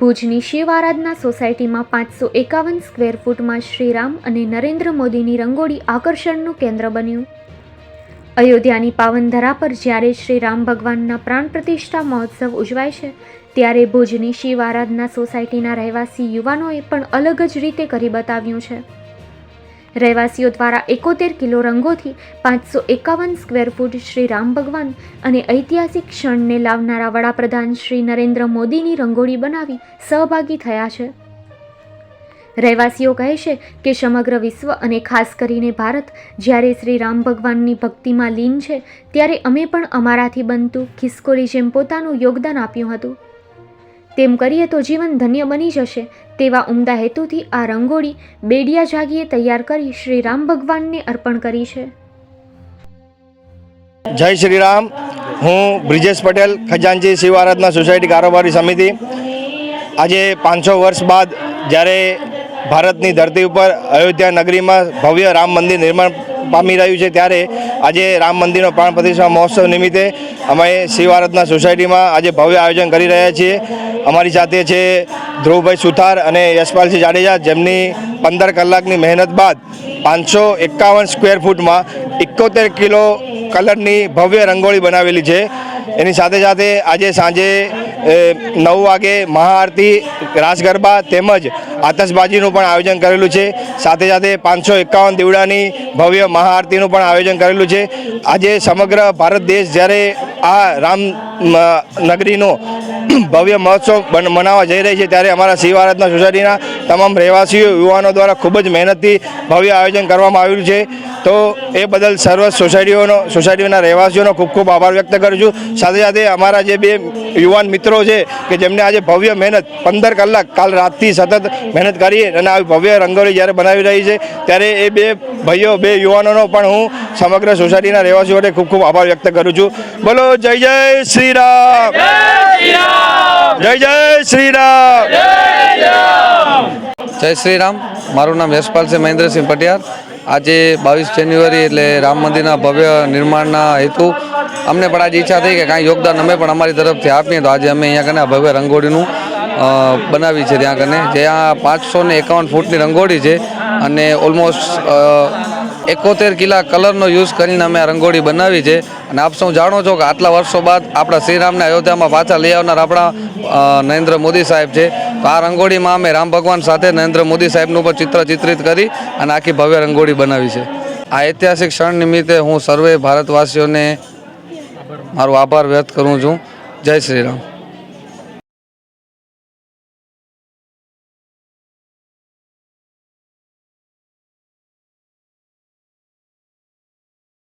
ભુજની શિવ આરાધના સોસાયટીમાં પાંચસો એકાવન સ્ક્વેર ફૂટમાં શ્રીરામ અને નરેન્દ્ર મોદીની રંગોળી આકર્ષણનું કેન્દ્ર બન્યું. અયોધ્યાની પાવનધરા પર જ્યારે શ્રી રામ ભગવાનના પ્રાણ પ્રતિષ્ઠા મહોત્સવ ઉજવાય છે, ત્યારે ભુજની શિવ આરાધના સોસાયટીના રહેવાસી યુવાનોએ પણ અલગ જ રીતે કરી બતાવ્યું છે. રહેવાસીઓ દ્વારા એકોતેર કિલો રંગોથી પાંચસો એકાવન સ્ક્વેર ફૂટ શ્રી રામ ભગવાન અને ઐતિહાસિક ક્ષણને લાવનારા વડાપ્રધાન શ્રી નરેન્દ્ર મોદીની રંગોળી બનાવી સહભાગી થયા છે. રહેવાસીઓ કહે છે કે સમગ્ર વિશ્વ અને ખાસ કરીને ભારત જ્યારે શ્રી રામ ભગવાનની ભક્તિમાં લીન છે, ત્યારે અમે પણ અમારાથી બનતું ખિસકોલી જેમ પોતાનું યોગદાન આપ્યું હતું. તેમ કરીએ તો જીવન ધન્ય બની જશે. તેવા ઉમદા હેતુથી આ રંગોળી બેડિયા જાગીએ તૈયાર કરી શ્રી રામ ભગવાનને અર્પણ કરી છે. જય શ્રી રામ હું બ્રિજેશ પટેલ ખજાનજી શિવ આરાધના સોસાયટી કારોબારી સમિતિ. આજે પાંચસો વર્ષ બાદ જ્યારે ભારતની ધરતી ઉપર અયોધ્યા નગરીમાં ભવ્ય રામ મંદિર નિર્માણ પામી રહ્યું છે, ત્યારે આજે રામ મંદિરનો પ્રાણ પ્રતિષ્ઠા મહોત્સવ નિમિત્તે અમે શિવ આરાધના સોસાયટીમાં આજે ભવ્ય આયોજન કરી રહ્યા છીએ. અમારી સાથે છે ધ્રુવભાઈ સુથાર અને યશપાલસિંહ જાડેજા, જેમની પંદર કલાકની મહેનત બાદ પાંચસો એકાવન સ્ક્વેર ફૂટમાં એકોતેર કિલો કલરની ભવ્ય રંગોળી બનાવેલી છે. એની સાથે સાથે આજે સાંજે નવ વાગે મહાઆરતી રાસ ગરબા તેમજ આતશબાજીનું પણ આયોજન કરેલું છે. સાથે સાથે પાંચસો એકાવન દીવડાની ભવ્ય મહાઆરતીનું પણ આયોજન કરેલું છે. આજે સમગ્ર ભારત દેશ જ્યારે આ રામ નગરીનો ભવ્ય મહોત્સવ મનાવવા જઈ રહી છે. ત્યારે અમારા શિવ આરાધના સોસાયટીના તમામ રહેવાસીઓ, યુવાનો દ્વારા ખૂબ જ મહેનતથી ભવ્ય આયોજન કરવામાં આવ્યું છે. તો એ બદલ સર્વ સોસાયટીઓનો સોસાયટીઓના રહેવાસીઓનો ખૂબ ખૂબ આભાર વ્યક્ત કરું છું. સાથે સાથે અમારા જે બે યુવાન મિત્રો છે કે જેમને આજે ભવ્ય મહેનત, પંદર કલાક કાલ રાતથી સતત મહેનત કરી અને આવી ભવ્ય રંગોળી જ્યારે બનાવી રહી છે, ત્યારે એ બે ભાઈઓ, બે યુવાનોનો પણ હું સમગ્ર સોસાયટીના રહેવાસીઓને ખૂબ ખૂબ આભાર વ્યક્ત કરું છું. બોલો જય જય શ્રી રામ. જય જય શ્રી રામ જય શ્રી રામ મારું નામ યશપાલ છે મહેન્દ્રસિંહ પટિયાર. આજે બાવીસ જાન્યુઆરી એટલે રામ મંદિરના ભવ્ય નિર્માણના હેતુ. અમને પણ આજે ઈચ્છા થઈ કે કાંઈ યોગદાન અમે પણ અમારી તરફથી આપીએ. તો આજે અમે અહીંયા કને ભવ્ય રંગોળીનું બનાવી છે ત્યાં કને. જ્યાં પાંચસો ને એકાવન ફૂટની રંગોળી છે અને ઓલમોસ્ટ એકોતેર કિલા કલરનો યુઝ કરીને અમે રંગોળી બનાવી છે. અને આપ સૌ જાણો છો કે આટલા વર્ષો બાદ આપણા શ્રીરામને અયોધ્યામાં પાછા લઈ આવનાર આપણા નરેન્દ્ર મોદી સાહેબ છે. તો આ રંગોળીમાં અમે રામ ભગવાન સાથે નરેન્દ્ર મોદી સાહેબનું પણ ચિત્ર ચિત્રિત કરી અને આખી ભવ્ય રંગોળી બનાવી છે. આ ઐતિહાસિક ક્ષણ નિમિત્તે હું સર્વે ભારતવાસીઓને મારો આભાર વ્યક્ત કરું છું. જય શ્રી રામ.